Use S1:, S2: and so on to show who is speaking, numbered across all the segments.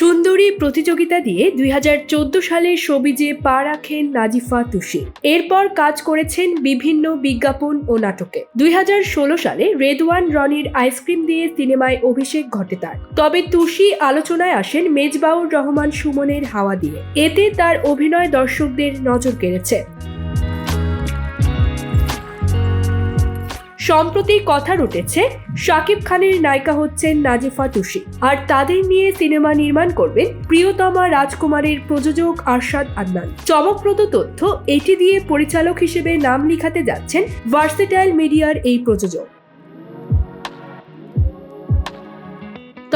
S1: আদুরি প্রতিযোগিতা দিয়ে দুই হাজার চোদ্দ সালে সবিজে পা রাখেন নাজিফা তুষি এরপর কাজ করেছেন বিভিন্ন বিজ্ঞাপন ও নাটকে। দুই হাজার ষোলো সালে রেদওয়ান রনির আইসক্রিম দিয়ে সিনেমায় অভিষেক ঘটে তার। তবে তুষি আলোচনায় আসেন মেজবাউর রহমান সুমনের হাওয়া দিয়ে। এতে তার অভিনয় দর্শকদের নজর কেড়েছে। সম্প্রতি কথা উঠেছে শাকিব খানের নায়িকা হচ্ছেন নাজিফা তুষি আর তাদের নিয়ে সিনেমা নির্মাণ করবেন প্রিয়তমা রাজকুমারের প্রযোজক আরশাদ আদনান। চমকপ্রদ তথ্য, এটি দিয়ে পরিচালক হিসেবে নাম লিখাতে যাচ্ছেন ভার্সেটাইল মিডিয়ার এই প্রযোজক।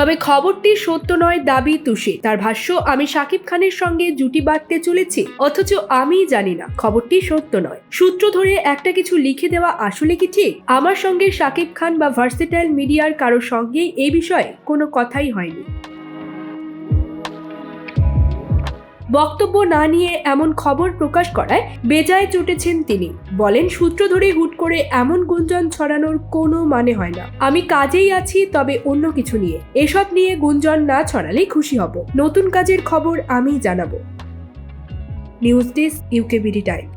S1: তবে খবরটি সত্য নয় দাবি তুষে। তার ভাষ্য, আমি শাকিব খানের সঙ্গে জুটি বাঁধতে চলেছি, অথচ আমি জানি না, খবরটি সত্য নয়। সূত্র ধরে একটা কিছু লিখে দেওয়া আসলে কি ঠিক? আমার সঙ্গে শাকিব খান বা ভার্সিটাইল মিডিয়ার কারও সঙ্গে এ বিষয়ে কোনো কথাই হয়নি। বক্তব্য না নিয়ে এমন খবর প্রকাশ করায় বেজায় চটেছেন তিনি। বলেন, সূত্র ধরে হুট করে এমন গুঞ্জন ছড়ানোর কোনো মানে হয় না। আমি কাজেই আছি, তবে অন্য কিছু নিয়ে। এসব নিয়ে গুঞ্জন না ছড়ালে খুশি হব। নতুন কাজের খবর আমি জানাব। News desk UKBD time.